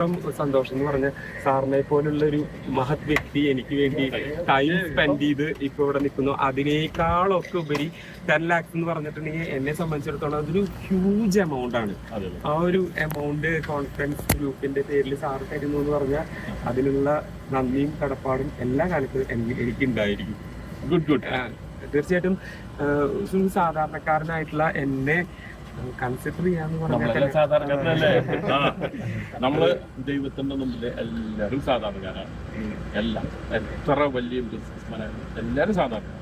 ഏറ്റവും സന്തോഷം എന്ന് പറഞ്ഞ സാറിനെ പോലുള്ള ഒരു മഹത് വ്യക്തി എനിക്ക് വേണ്ടി ടൈം സ്പെൻഡ് ചെയ്ത് ഇപ്പൊ ഇവിടെ നിൽക്കുന്നു. അതിനേക്കാളൊക്കെ ഉപരി ടെൻ ലാക്സ് എന്ന് പറഞ്ഞിട്ടുണ്ടെങ്കിൽ എന്നെ സംബന്ധിച്ചിടത്തോളം അതൊരു ഹ്യൂജ് എമൗണ്ട് ആണ്. ആ ഒരു എമൗണ്ട് കോൺഫറൻസ് ഗ്രൂപ്പിന്റെ പേരിൽ സാർ തരുന്നു എന്ന് പറഞ്ഞാൽ അതിനുള്ള നന്ദിയും കടപ്പാടും എല്ലാ കാലത്തും എനിക്ക് ഉണ്ടായിരിക്കും ഗുഡ് ഗുഡ് തീർച്ചയായിട്ടും സാധാരണക്കാരനായിട്ടുള്ള എന്നെ കൺസിഡർ ചെയ്യാന്ന് പറഞ്ഞാൽ സാധാരണക്കാരനല്ലേ. നമ്മൾ ദൈവത്തിന്റെ മുമ്പിൽ എല്ലാരും സാധാരണക്കാരാണ്. എല്ലാം. എത്ര വലിയ ബിസിനസ്മാനാണ് എല്ലാവരും സാധാരണ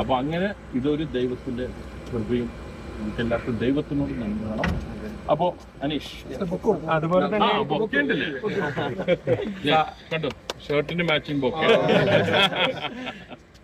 അപ്പൊ അങ്ങനെ ഇതൊരു ദൈവത്തിന്റെ കൃപയും നമുക്ക് എല്ലാവർക്കും ദൈവത്തിനോട് നന്ദി വേണം അപ്പോ അനീഷ്. അതുപോലെ തന്നെ ബൊക്കെ ഉണ്ടല്ലേ? കണ്ടോ? ഷർട്ടിന്റെ മാച്ചിങ് ബൊക്കെ.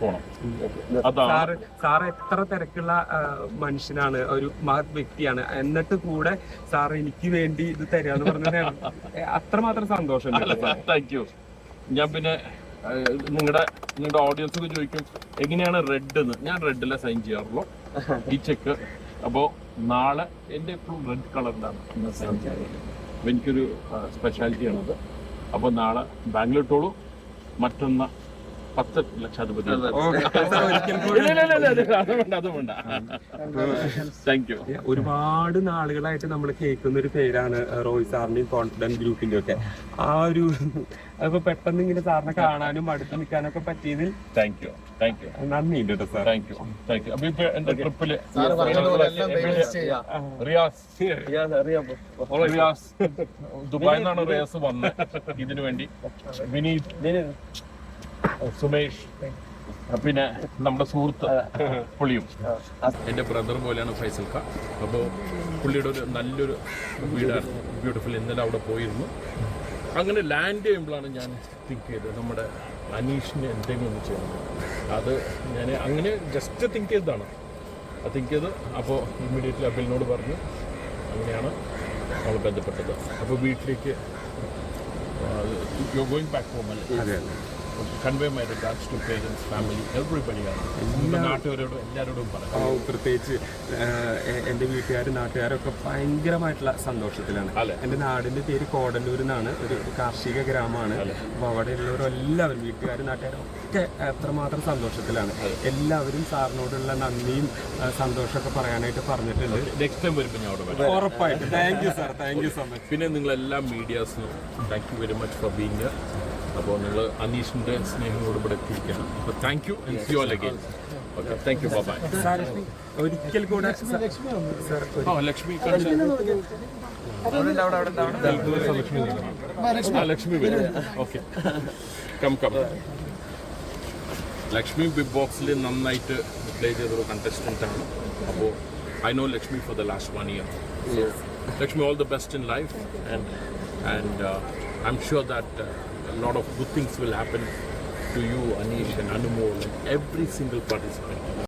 പോണം. സാറ് സാർ എത്ര തിരക്കുള്ള മനുഷ്യനാണ് ഒരു മഹത് വ്യക്തിയാണ്. എന്നിട്ട് കൂടെ സാർ എനിക്ക് വേണ്ടി ഇത് തരാന്ന് പറഞ്ഞത് അത്രമാത്രം സന്തോഷം താങ്ക് യു ഞാൻ പിന്നെ നിങ്ങളുടെ നിങ്ങളുടെ ഓഡിയൻസ് ഒക്കെ ചോദിക്കും എങ്ങനെയാണ് റെഡ് എന്ന് ഞാൻ റെഡിലെ സൈൻ ചെയ്യാറുള്ളൂ. ഈ ചെക്ക് അപ്പോൾ നാളെ എന്റെ എപ്പോഴും റെഡ് കളറിലാണ് സൈൻ ചെയ്യാറുള്ളത് എനിക്കൊരു സ്പെഷ്യാലിറ്റി ആണത്. അപ്പോൾ നാളെ ബാംഗ്ലൂർ ഇട്ടോളൂ മറ്റൊന്ന് പത്ത് ലക്ഷാധിപതി. ഒരിക്കൽ കൂടി. ഇല്ല, ഇല്ല, ഇല്ല, ഇല്ല, അത് വേണ്ട അത് താങ്ക് യു ഒരുപാട് നാളുകളായിട്ട് നമ്മൾ കേൾക്കുന്ന ഒരു പേരാണ് റോയ് സാറിന്റെയും കോൺഫിഡൻസ് ഗ്രൂപ്പിന്റെ ഒക്കെ ആ ഒരു അപ്പൊ പെട്ടെന്ന് ഇങ്ങനെ സാറിനെ കാണാനും അടുത്ത് നിൽക്കാനൊക്കെ പറ്റിയതിൽ താങ്ക് യു താങ്ക് യു നന്ദിയുണ്ട് കേട്ടോ sir. Thank you thank you അപ്പൊ ഇപ്പൊ എന്റെ ട്രിപ്പിൽ? റിയാസ്. റിയാസ് ദുബായിൽ നിന്നാണ് റിയാസ് വന്നത് ഇതിനു വേണ്ടി. വിനീത്. സുമേഷ് പിന്നെ നമ്മുടെ സുഹൃത്ത് പുള്ളിയും എന്റെ ബ്രദർ പോലെയാണ് ഫൈസൽ ഖാൻ അപ്പോൾ പുള്ളിയുടെ ഒരു നല്ലൊരു വീടാണ് ബ്യൂട്ടിഫുൾ ഇന്നലെ അവിടെ പോയിരുന്നു. അങ്ങനെ ലാൻഡ് ചെയ്യുമ്പോഴാണ് ഞാൻ തിങ്ക് ചെയ്തത് നമ്മുടെ അനീഷിന് എന്തെങ്കിലും ഒന്ന് ചെയ്യണം. അത് ഞാൻ അങ്ങനെ ജസ്റ്റ് തിങ്ക് ചെയ്തതാണ്. അത് തിങ്ക് ചെയ്ത് അപ്പോൾ ഇമ്മീഡിയറ്റ്ലി അബിലിനോട് പറഞ്ഞു അങ്ങനെയാണ് നമ്മൾ ബന്ധപ്പെട്ടത്. അപ്പോൾ വീട്ടിലേക്ക് യു ഗോയിങ് ബാക്ക് ഹോം അല്ലേ? Convey my regards to parents family everybody നാട്ടുകാരോടും എല്ലാവരോടും പറയാം പ്രത്യേകിച്ച് എന്റെ എന്റെ വീട്ടുകാരും നാട്ടുകാരൊക്കെ ഭയങ്കരമായിട്ടുള്ള സന്തോഷത്തിലാണ്. എന്റെ എന്റെ നാടിന്റെ പേര് കോടല്ലൂർ എന്നാണ്. ഒരു കാർഷിക ഗ്രാമമാണ്. അപ്പൊ അവിടെയുള്ളവരെല്ലാവരും വീട്ടുകാരും നാട്ടുകാരും ഒക്കെ എത്രമാത്രം സന്തോഷത്തിലാണ്. എല്ലാവരും സാറിനോടുള്ള നന്ദിയും സന്തോഷമൊക്കെ പറയാനായിട്ട് പറഞ്ഞിട്ടുണ്ട്. നെക്സ്റ്റ് ടൈം വരുമ്പോൾ ഞാൻ അവിടെ ഉറപ്പായിട്ടും. Thank you sir thank you so much പിന്നെ നിങ്ങളെല്ലാ മീഡിയാസിനും thank you very much for being അപ്പോൾ നിങ്ങൾ അനീഷിന്റെ സ്നേഹങ്ങളോട് ഇവിടെ എത്തിയിരിക്കുകയാണ് അപ്പോൾ thank you and see all again okay thank you bye sir ഒരിക്കൽ കൂടെ ഓ ലക്ഷ്മി ലക്ഷ്മി വരും okay. Come come Lakshmi big ബോക്സിൽ നന്നായിട്ട് പ്ലേ ചെയ്തൊരു കണ്ടസ്റ്റന്റ് ആണ്. അപ്പോൾ I know Lakshmi for the last one year Lakshmi all the best in life and and I'm sure that uh, a lot of good things will happen to you, Anish and Anumol, and every single participant.